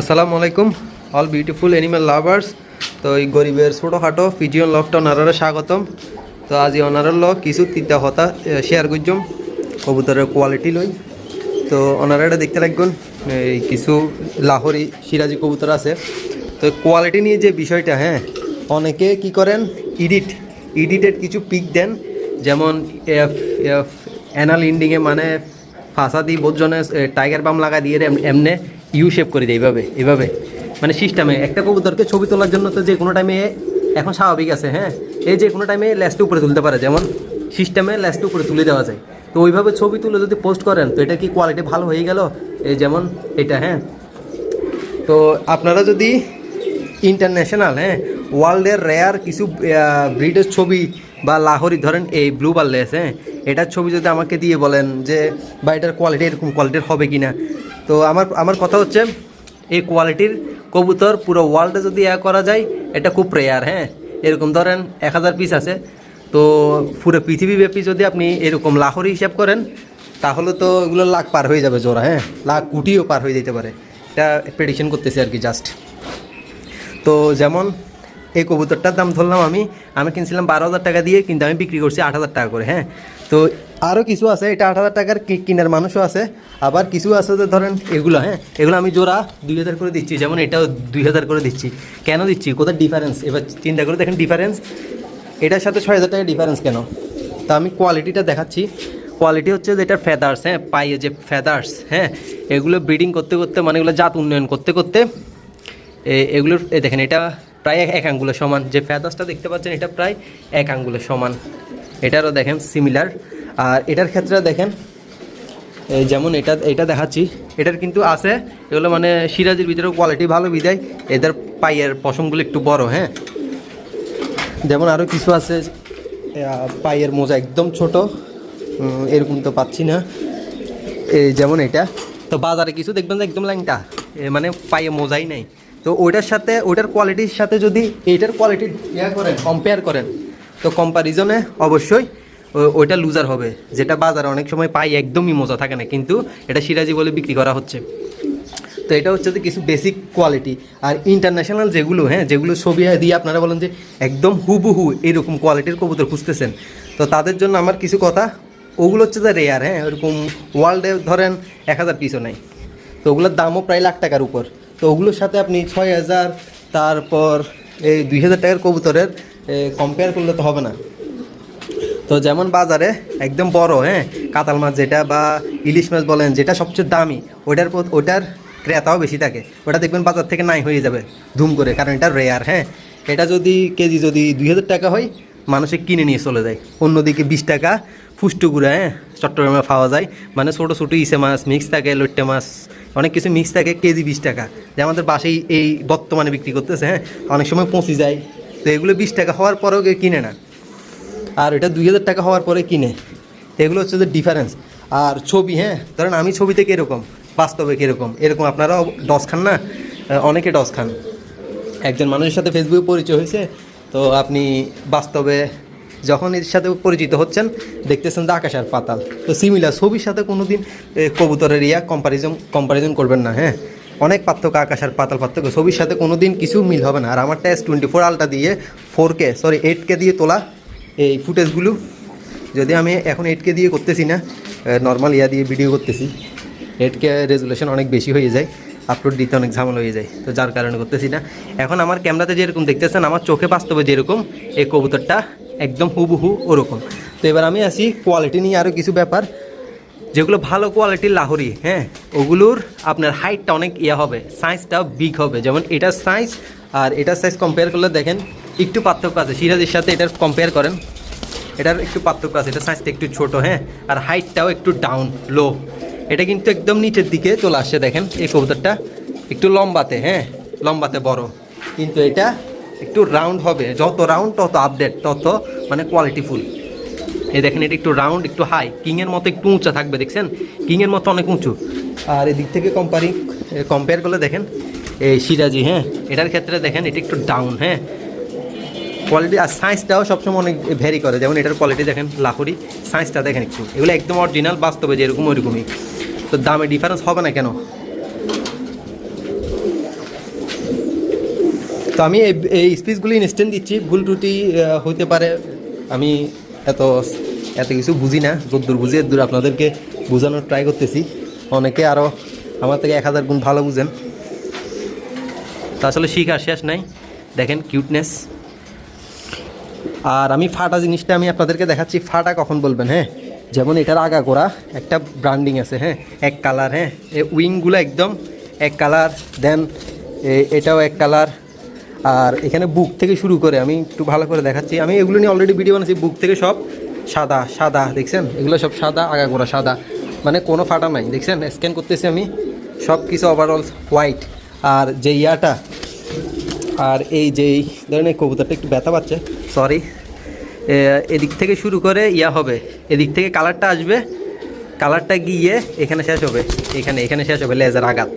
আসসালামু আলাইকুম all beautiful animal lovers তো এই গরিবের ছোটোখাটো পিজিয়ন লফটা ওনারা স্বাগতম। তো আজি ওনারার লগ কিছু তিনটা হতা শেয়ার করছম, কবুতরের কোয়ালিটি লই। তো ওনারা এটা দেখতে রাখবেন এই কিছু লাহোরি সিরাজি কবুতর আছে। তো কোয়ালিটি নিয়ে যে বিষয়টা হ্যাঁ অনেকে কি করেন ইডিট ইডিটেড কিছু পিক দেন। যেমন এফ এফ অ্যানাল ইন্ডিংয়ে মানে ফাঁসা দিয়ে বোধজনে টাইগার বাম লাগা দিয়ে এমনে। ইউ শেপ করে দেয় এইভাবে এইভাবে মানে সিস্টেমে একটা কবুতরকে ছবি তোলার জন্য তো যে কোনো টাইমে এখন স্বাভাবিক আছে হ্যাঁ? এই যে কোনো টাইমে ল্যাসটা উপরে তুলতে পারে, যেমন সিস্টেমে ল্যাসটা উপরে তুলে দেওয়া যায়। তো ওইভাবে ছবি তুলে যদি পোস্ট করেন, তো এটা কি কোয়ালিটি ভালো হয়ে গেল? এই যেমন এটা হ্যাঁ? তো আপনারা যদি ইন্টারন্যাশনাল হ্যাঁ? ওয়ার্ল্ডের রেয়ার কিছু ব্রিডের ছবি বা লাহোরি, ধরেন এই ব্লু বার্লেস হ্যাঁ? এটার ছবি যদি আমাকে দিয়ে বলেন যে বা এটার কোয়ালিটি এরকম কোয়ালিটির হবে কি না তো আমার আমার কথা হচ্ছে, এই কোয়ালিটির কবুতর পুরো ওয়ার্ল্ডে যদি এ করা যায়, এটা খুব প্রেয়ার হ্যাঁ? এরকম ধরেন এক হাজার পিস আছে। তো পুরো পৃথিবীব্যাপী যদি আপনি এরকম লাহোরি হিসাব করেন, তাহলে তো এগুলো লাখ পার হয়ে যাবে জোড়া হ্যাঁ? লাখ কোটিও পার হয়ে যেতে পারে। এটা প্রেডিকশন করতেছি আর কি জাস্ট তো যেমন এই কবুতরটার দাম ধরলাম আমি আমি কিনছিলাম বারো হাজার টাকা দিয়ে, কিন্তু আমি বিক্রি করছি আট হাজার টাকা করে হ্যাঁ? তো আরও কিছু আছে, এটা আট হাজার টাকার কেনার মানুষও আছে। আবার কিছু আছে যে ধরেন এগুলো হ্যাঁ? এগুলো আমি জোড়া দুই হাজার করে দিচ্ছি, যেমন এটাও দুই হাজার করে দিচ্ছি। কেন দিচ্ছি? কোথায় ডিফারেন্স এবার চিন্তা করে দেখেন ডিফারেন্স এটার সাথে ছয় হাজার টাকা ডিফারেন্স কেন? তা আমি কোয়ালিটিটা দেখাচ্ছি। কোয়ালিটি হচ্ছে যে এটার ফেদার্স হ্যাঁ? পায়ে যে ফেদার্স হ্যাঁ? এগুলো ব্রিডিং করতে করতে মানে এগুলো জাত উন্নয়ন করতে করতে এগুলোর দেখেন, এটা প্রায় এক আঙ্গুলের সমান। যে ফেদার্সটা দেখতে পাচ্ছেন, এটা প্রায় এক আঙ্গুলের সমান। এটারও দেখেন সিমিলার আর এটার ক্ষেত্রে দেখেন যেমন এটা এটা দেখাচ্ছি, এটার কিন্তু আছে, এগুলো মানে সিরাজের ভিতরে কোয়ালিটি ভালো বিদায়, এদের পায়ের পশমগুলো একটু বড় হ্যাঁ? যেমন আরও কিছু আছে পায়ের মোজা একদম ছোট এরকম তো পাচ্ছি না। এই যেমন এটা, তো বাজারে কিছু দেখবেন যে একদম ল্যাংটা মানে পায়ে মোজাই নেই। তো ওইটার সাথে, ওইটার কোয়ালিটির সাথে যদি এইটার কোয়ালিটি ইয়া করেন কম্পেয়ার করেন, তো কম্পারিজনে অবশ্যই ওইটা লুজার হবে। যেটা বাজারে অনেক সময় পাই, একদমই মোজা থাকে না, কিন্তু এটা সিরাজি বলে বিক্রি করা হচ্ছে। তো এটা হচ্ছে যে কিছু বেসিক কোয়ালিটি আর ইন্টারন্যাশনাল যেগুলো হ্যাঁ যেগুলো ছবি দিয়ে আপনারা বলেন যে একদম হুবহু এরকম কোয়ালিটির কবুতর খুঁজতেছেন। তো তাদের জন্য আমার কিছু কথা, ওগুলো হচ্ছে যে রেয়ার হ্যাঁ ওরকম ওয়ার্ল্ডে ধরেন এক হাজার পিসও নাই। তো ওগুলোর দামও প্রায় লাখ টাকার উপর। তো ওগুলোর সাথে আপনি ছয় হাজার, তারপর এই দুই হাজার টাকার কবুতরের কম্পেয়ার করলে তো হবে না। তো যেমন বাজারে একদম বড় হ্যাঁ? কাতাল মাছ যেটা বা ইলিশ মাছ বলেন, যেটা সবচেয়ে দামি ওটার ওটার ক্রেতাও বেশি থাকে। ওটা দেখবেন বাজার থেকে নাই হয়ে যাবে, ধুম করে, কারণ এটা রেয়ার হ্যাঁ? এটা যদি কেজি যদি দুই হাজার টাকা হয়, মানুষে কিনে নিয়ে চলে যায়। অন্যদিকে বিশ টাকা ফুষ্টু গুঁড়া হ্যাঁ? চট্টগ্রামে পাওয়া যায়। মানে ছোটো ছোটো ইসে মাছ, মিক্স থাকে লইট্টে মাছ, অনেক কিছু মিক্স থাকে, কেজি বিশ টাকা। যে আমাদের বাসেই এই বর্তমানে বিক্রি করতেছে হ্যাঁ? অনেক সময় পৌঁছে যায়। তো এগুলো বিশ টাকা হওয়ার পরেও কেউ কিনে না। আর এটা দুই হাজার টাকা হওয়ার পরে কিনে। এগুলো হচ্ছে যে ডিফারেন্স আর ছবি হ্যাঁ ধরেন আমি ছবিতে কীরকম? বাস্তবে কীরকম? এরকম আপনারাও ডস খান না? অনেকে ডস খান। একজন মানুষের সাথে ফেসবুকে পরিচয় হয়েছে, তো আপনি বাস্তবে যখন এর সাথে পরিচিত হচ্ছেন, দেখতেছেন যে আকাশ আর পাতাল। তো সিমিলার ছবির সাথে কোনো দিন কবুতরের ইয়া কম্পারিজন কম্পারিজন করবেন না হ্যাঁ? অনেক পার্থক্য, আকাশ আর পাতাল পার্থক্য। ছবির সাথে কোনো দিন কিছু মিল হবে না। আর আমারটা এস টোয়েন্টি ফোর আলটা দিয়ে four K sorry eight K দিয়ে তোলা এই ফুটেজগুলো যদি আমি এখন এইট কে দিয়ে করতেছি না নর্মাল ইয়া দিয়ে ভিডিও করতেছি এটকে রেজুলেশন অনেক বেশি হয়ে যায় আপলোড দিতে অনেক ঝামেলা হয়ে যায়, তো যার কারণে করতেছি না। এখন আমার ক্যামেরাতে যেরকম দেখতেছেন, আমার চোখে বাস্তবে যেরকম, এই কবুতরটা একদম হুবহু ওরকম। তো এবার আমি আসি কোয়ালিটি নিয়ে আরও কিছু ব্যাপার, যেগুলো ভালো কোয়ালিটির লাহরি হ্যাঁ? ওগুলোর আপনার হাইটটা অনেক ইয়ে হবে সাইজটাও বিগ হবে। যেমন এটার সাইজ আর এটার সাইজ কম্পেয়ার করলে দেখেন একটু পার্থক্য আছে। সিরাজের সাথে এটার কম্পেয়ার করেন। এটার একটু পার্থক্য আছে। এটা সাইজটা একটু ছোট হ্যাঁ? আর হাইটটাও একটু ডাউন লো এটা কিন্তু একদম নিচের দিকে চলে আসছে, দেখেন। এই কবুতরটা একটু লম্বাতে হ্যাঁ? লম্বাতে বড়। কিন্তু এটা একটু রাউন্ড হবে। যত রাউন্ড তত আপডেট তত মানে কোয়ালিটিফুল এই দেখেন, এটা একটু রাউন্ড একটু হাই কিংয়ের মতো একটু উঁচা থাকবে, দেখছেন? কিংয়ের মতো অনেক উঁচু। আর এদিক থেকে কম্পারিং কম্পেয়ার করলে দেখেন, এই সিরাজি হ্যাঁ? এটার ক্ষেত্রে দেখেন, এটা একটু ডাউন হ্যাঁ? কোয়ালিটি আর সাইজটাও সবসময় অনেক ভ্যারি করে। যেমন এটার কোয়ালিটি দেখেন লাখুরি সাইজটা দেখেন একটু। এগুলো একদম অরিজিনাল বাস্তবে যে যেরকম, ওইরকমই। তো দামে ডিফারেন্স হবে না কেন? তো আমি এই স্পিচগুলি ইনস্ট্যান্ট দিচ্ছি। ভুল ত্রুটি হইতে পারে। আমি এত এত কিছু বুঝি না। যদ্দূর বুঝি দূর আপনাদেরকে বোঝানোর ট্রাই করতেছি। অনেকে আরও আমার থেকে এক হাজার গুণ ভালো বুঝেন। তা আসলে শিখার শেষ নাই। দেখেন কিউটনেস আর আমি ফাটা জিনিসটা আমি আপনাদেরকে দেখাচ্ছি, ফাটা কখন বলবেন হ্যাঁ? যেমন এটার আগা করা একটা ব্র্যান্ডিং আছে হ্যাঁ? এক কালার হ্যাঁ? এই উইংগুলো একদম এক কালার দেন এটাও এক কালার আর এখানে বুক থেকে শুরু করে, আমি একটু ভালো করে দেখাচ্ছি। আমি এগুলো নিয়ে অলরেডি ভিডিও বানাচ্ছি বুক থেকে সব সাদা সাদা, দেখছেন? এগুলো সব সাদা, আগা করা সাদা। মানে কোনো ফাটা নাই, দেখছেন? স্ক্যান করতেছি আমি সব কিছু ওভারঅল হোয়াইট আর যে ইয়াটা আর এই যে ধরেন এই কবুতরটা একটু ব্যথা পাচ্ছে সরি এদিক থেকে শুরু করে ইয়া হবে, এদিক থেকে কালারটা আসবে কালারটা গিয়ে এখানে শেষ হবে, এখানে এখানে শেষ হবে লেজার আঘাত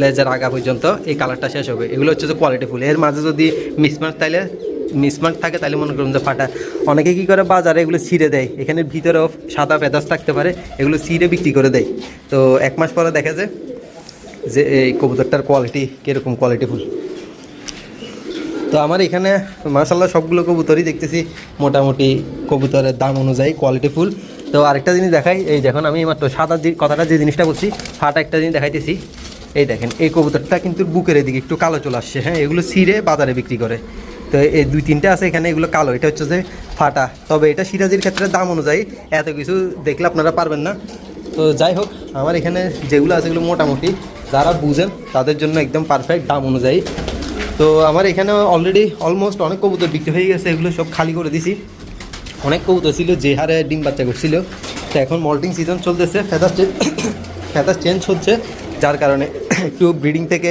লেজার আগা পর্যন্ত এই কালারটা শেষ হবে, এগুলো হচ্ছে যে কোয়ালিটি ফুল এর মাঝে যদি মিসমার্ক তাইলে মিসমার্ক থাকে তাহলে মনে করুন যে ফাটা, অনেকে কী করে বাজারে এগুলো ছিঁড়ে দেয়, এখানে ভিতরেও সাদা পেদাস থাকতে পারে, এগুলো ছিঁড়ে বিক্রি করে দেয়, তো এক মাস পরে দেখা যায় যে এই কবুতরটার কোয়ালিটি কীরকম কোয়ালিটি ফুল তো আমার এখানে মার্শাল্লাহ সবগুলো কবুতরই দেখতেছি। মোটামুটি কবুতরের দাম অনুযায়ী কোয়ালিটি ফুল তো আরেকটা জিনিস দেখাই, এই দেখুন, আমি মাত্র সাদা কথাটা যে জিনিসটা বলছি ফাটা একটা জিনিস দেখাইতেছি। এই দেখেন, এই কবুতরটা কিন্তু বুকের এদিকে একটু কালো চলে আসছে। হ্যাঁ এগুলো সিরে বাজারে বিক্রি করে। তো এই দুই তিনটে আছে এখানে, এগুলো কালো। এটা হচ্ছে যে ফাটা। তবে এটা সিরাজির ক্ষেত্রে দাম অনুযায়ী এত কিছু দেখলে আপনারা পারবেন না। তো যাই হোক, আমার এখানে যেগুলো আছে এগুলো মোটামুটি, যারা বুঝেন তাদের জন্য একদম পারফেক্ট দাম অনুযায়ী। তো আমার এখানে অলরেডি অলমোস্ট অনেক কবুতর বিক্রি হয়ে গেছে, এগুলো সব খালি করে দিছি। অনেক কবুতর ছিল, যে হারে ডিম বাচ্চা করছিল। তো এখন মল্টিং সিজন চলতেছে ফেদার ফেদার চেঞ্জ হচ্ছে, যার কারণে একটু ব্রিডিং থেকে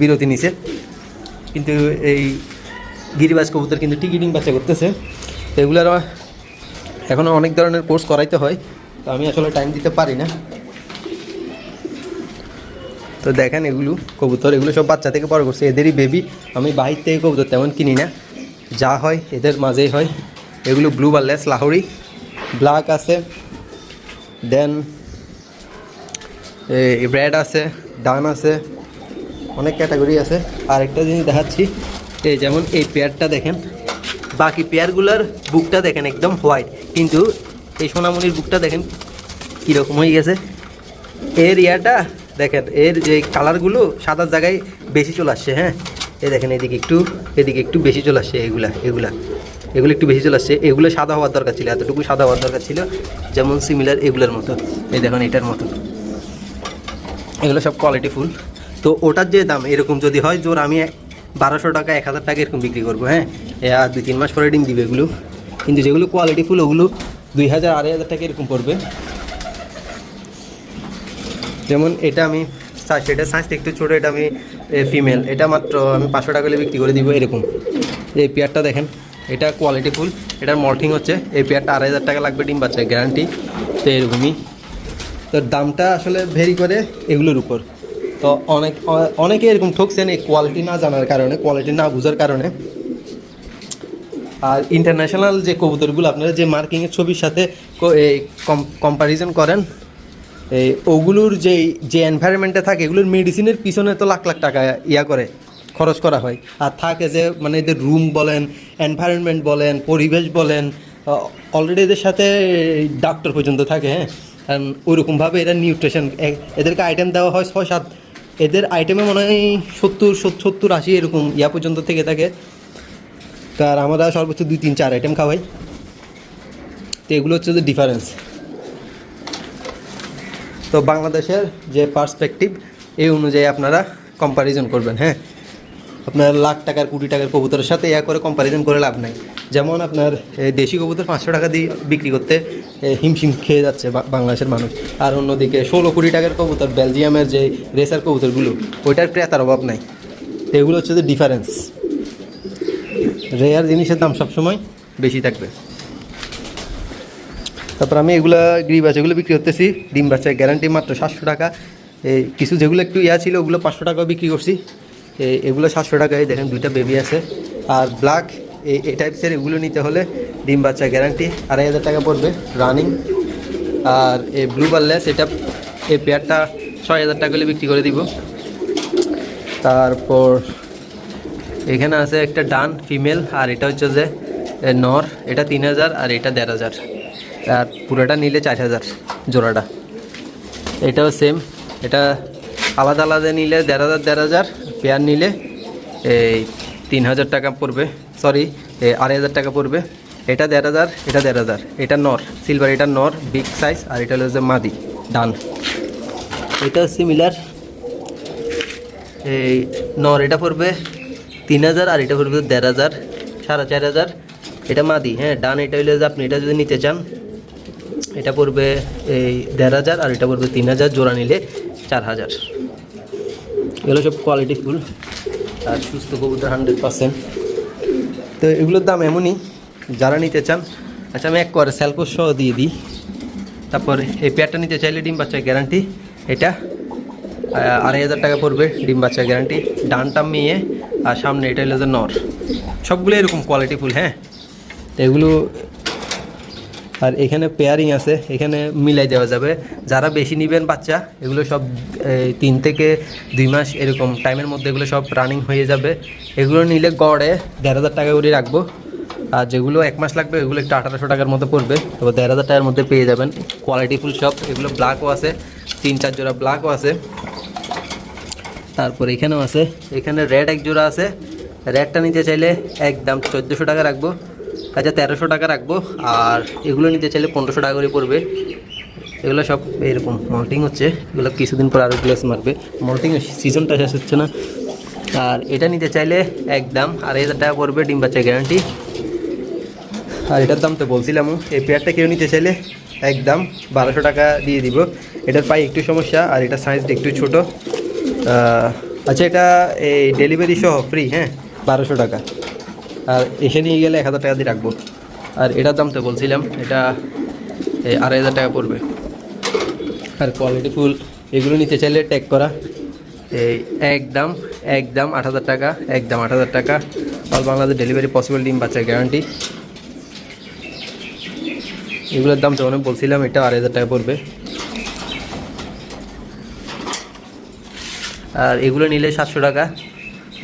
বিরতি নিছে। কিন্তু এই গিরিবাজ কবুতর কিন্তু ঠিকই ডিম বাচ্চা করতেছে। এগুলোর এখনও অনেক ধরনের কোর্স করাইতে হয়। তো আমি আসলে টাইম দিতে পারি না। তো দেখেন এগুলো, কবুতর, এগুলো সব বাচ্চা থেকে বড় করছে। এদেরই বেবি আমি বাহির থেকে কবুতর তেমন কিনি না। যা হয়, এদের মাঝেই হয়। এগুলো ব্লু বারলেস লাহোরি। ব্ল্যাক আছে। দেন রেড আছে, ডান আছে। অনেক ক্যাটাগরি আছে। আর একটা জিনিস দেখাচ্ছি। এই যেমন এই পেয়ারটা দেখেন। বাকি পেয়ারগুলোর বুকটা দেখেন একদম হোয়াইট কিন্তু এই সোনামণির বুকটা দেখেন কীরকম হয়ে গেছে। এর ইয়াটা দেখেন, এর যে কালারগুলো সাদার জায়গায় বেশি চলে আসছে হ্যাঁ? এই দেখেন, এদিকে একটু এদিকে একটু বেশি চলে আসছে এগুলা এগুলা। এগুলো একটু বেশি চলে আসছে। এগুলো সাদা হওয়ার দরকার ছিল, এতটুকু সাদা হওয়ার দরকার ছিল, যেমন সিমিলার এগুলোর মতো। এই দেখুন, এটার মতো। এগুলো সব কোয়ালিটি ফুল। তো ওটার যে দাম, এরকম যদি হয়, জোর আমি বারোশো টাকা, এক হাজার টাকা এরকম বিক্রি করব হ্যাঁ? আর দুই তিন মাস পরে ডিম দিবে এগুলো। কিন্তু যেগুলো কোয়ালিটি ফুল, ওগুলো দুই হাজার, আড়াই হাজার টাকা এরকম পড়বে। যেমন এটা আমি এটা সাইজ একটু ছোটো, এটা আমি ফিমেল এটা মাত্র আমি পাঁচশো টাকা করে বিক্রি করে দিব এরকম। এই পেয়ারটা দেখেন, এটা কোয়ালিটি ফুল এটার মল্টিং হচ্ছে, এই পেয়ারটা আড়াই হাজার টাকা লাগবে, ডিম বাচ্চা গ্যারান্টি তো এরকমই। তো দামটা আসলে ভেরি করে এগুলোর উপর। তো অনেক অনেকে এরকম ঠকছেন এই কোয়ালিটি না জানার কারণে কোয়ালিটি না বোঝার কারণে। আর ইন্টারন্যাশনাল যে কবুতরগুলো, আপনারা যে মার্কিংয়ের ছবির সাথে কম্পারিজন করেন এই ওগুলোর যে যে এনভায়রনমেন্টে থাকে, এগুলোর মেডিসিনের পিছনে তো লাখ লাখ টাকা ইয়া করে, খরচ করা হয়। আর থাকে যে মানে এদের রুম বলেন এনভায়রনমেন্ট বলেন, পরিবেশ বলেন অলরেডি এদের সাথে ডাক্তার পর্যন্ত থাকে হ্যাঁ? কারণ ওইরকমভাবে এরা নিউট্রিশন এদেরকে আইটেম দেওয়া হয় ছয় সাত, এদের আইটেমে মনে হয় সত্তর সত্তর, আশি এরকম ইয়া পর্যন্ত থেকে থাকে। আর আমরা সর্বোচ্চ দুই, তিন, চার আইটেম খাওয়াই। তো এগুলো হচ্ছে ডিফারেন্স তো বাংলাদেশের যে পার্সপেক্টিভ এই অনুযায়ী আপনারা কম্প্যারিজন করবেন হ্যাঁ? আপনার লাখ টাকার, কোটি টাকার কবুতরের সাথে ইয়া করে কম্প্যারিজন করে লাভ নাই। যেমন আপনার দেশি কবুতর পাঁচশো টাকা দিয়ে বিক্রি করতে হিমশিম খেয়ে যাচ্ছে বাংলাদেশের মানুষ। আর অন্যদিকে ষোলো কোটি টাকার কবুতর, বেলজিয়ামের যে রেসার কবুতরগুলো, ওইটার ক্রেতার অভাব নাই। এগুলো হচ্ছে যে ডিফারেন্স রেয়ার জিনিসের দাম সবসময় বেশি থাকবে। তারপর আমি এগুলা গ্রিবাস এগুলো বিক্রি করতেছি। ডিম বাচ্চার গ্যারান্টি মাত্র সাতশো টাকা। এই কিছু যেগুলো একটু ইয়া ছিল, ওগুলো পাঁচশো টাকা বিক্রি করছি। এগুলো সাতশো টাকায় দেখেন দুইটা বেবি আছে। আর ব্ল্যাক এই এই টাইপসের এগুলো নিতে হলে ডিম বাচ্চা গ্যারান্টি আড়াই হাজার টাকা পড়বে রানিং আর এই ব্লু বারলেস এটা এই পেয়ারটা ছয় হাজার টাকা হলে বিক্রি করে দিব। তারপর এখানে আছে একটা ডান ফিমেল আর এটা হচ্ছে যে নর। এটা তিন হাজার, আর এটা দেড় হাজার। আর পুরোটা নিলে চার হাজার জোড়াটা। এটাও সেম এটা আলাদা আলাদা নিলে দেড় হাজার দেড় হাজার পেয়ার নিলে এই তিন হাজার টাকা পড়বে। সরি আড়াই হাজার টাকা পড়বে। এটা দেড় হাজার, এটা দেড় হাজার। এটা নর সিলভার এটা নর বিগ সাইজ আর এটা হলো যে মাদি, ডান। এটা সিমিলার এই নর এটা পড়বে তিন হাজার, আর এটা পড়বে দেড় হাজার, সাড়ে চার হাজার। এটা মাদি হ্যাঁ ডান এটা হইলে যে আপনি এটা যদি নিতে চান এটা পড়বে এই দেড় হাজার আর এটা পড়বে তিন হাজার, জোড়া নিলে চার হাজার। এগুলো সব কোয়ালিটি ফুল আর সুস্থ কবুতর হান্ড্রেড পার্সেন্ট তো এগুলোর দাম এমনই, যারা নিতে চান আচ্ছা আমি এক করে স্যালকোস সহ দিয়ে দিই। তারপর এই পেয়ারটা নিতে চাইলে ডিম বাচ্চা গ্যারান্টি এটা আড়াই হাজার টাকা পড়বে ডিম বাচ্চা গ্যারান্টি ডানটা মেয়ে আর সামনে এটা হলো নর। সবগুলো এরকম কোয়ালিটি ফুল হ্যাঁ? তো এগুলো আর এখানে পেয়ারিং আছে, এখানে মিলাই দেওয়া যাবে। যারা বেশি নেবেন বাচ্চা, এগুলো সব তিন থেকে দুই মাস এরকম টাইমের মধ্যে এগুলো সব রানিং হয়ে যাবে। এগুলো নিলে গড়ে দেড় হাজার টাকা করে রাখব। আর যেগুলো এক মাস লাগবে, এগুলো একটু আঠারোশো টাকার মতো পড়বে। তবে দেড় হাজার টাকার মধ্যে পেয়ে যাবেন। কোয়ালিটি ফুল সব এগুলো ব্ল্যাকও আছে, তিন চার জোড়া ব্ল্যাকও আছে। তারপর এখানেও আছে, এখানে রেড এক জোড়া আছে। রেডটা নিতে চাইলে একদম চোদ্দোশো টাকা রাখব। আচ্ছা তেরোশো টাকা রাখব। আর এগুলো নিতে চাইলে পনেরোশো টাকা করে পড়বে। এগুলো সব এরকম মল্টিং হচ্ছে। এগুলো কিছুদিন পর আরও গ্লাস মারবে। মল্টিং সিজনটা শেষ হচ্ছে না। আর এটা নিতে চাইলে একদম আড়াই হাজার টাকা পড়বে ডিম বাচ্চা গ্যারান্টি আর এটার দাম তো বলছিলাম। এই পেয়ারটা কেউ নিতে চাইলে একদম বারোশো টাকা দিয়ে দিব। এটার পায়ে একটু সমস্যা, আর এটা সাইজটা একটু ছোটো। আচ্ছা এটা এই ডেলিভারি সহ ফ্রি হ্যাঁ? বারোশো টাকা। আর এসে নিয়ে গেলে এক হাজার টাকা দিয়ে রাখব। আর এটার দাম তো বলছিলাম, এটা আড়াই হাজার টাকা পড়বে। আর কোয়ালিটি ফুল, এগুলো নিতে চাইলে ট্যাগ করা। এই একদম একদম আট হাজার টাকা একদম আট হাজার টাকা। অল বাংলাদেশ ডেলিভারি পসিবল ডিম বাচ্চা গ্যারান্টি এগুলোর দাম যেমন বলছিলাম, এটা আড়াই হাজার টাকা পড়বে। আর এগুলো নিলে সাতশো টাকা।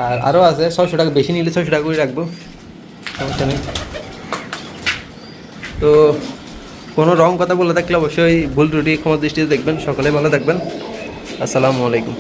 আর আরও আছে, ছয়শো টাকা, বেশি নিলে ছয়শো টাকা করে রাখব। সমস্যা নেই। তো কোনো রং কথা বলে থাকলে অবশ্যই ভুল ত্রুটি ক্ষমা দৃষ্টিতে দেখবেন। সকলে ভালো থাকবেন। আসসালামু আলাইকুম।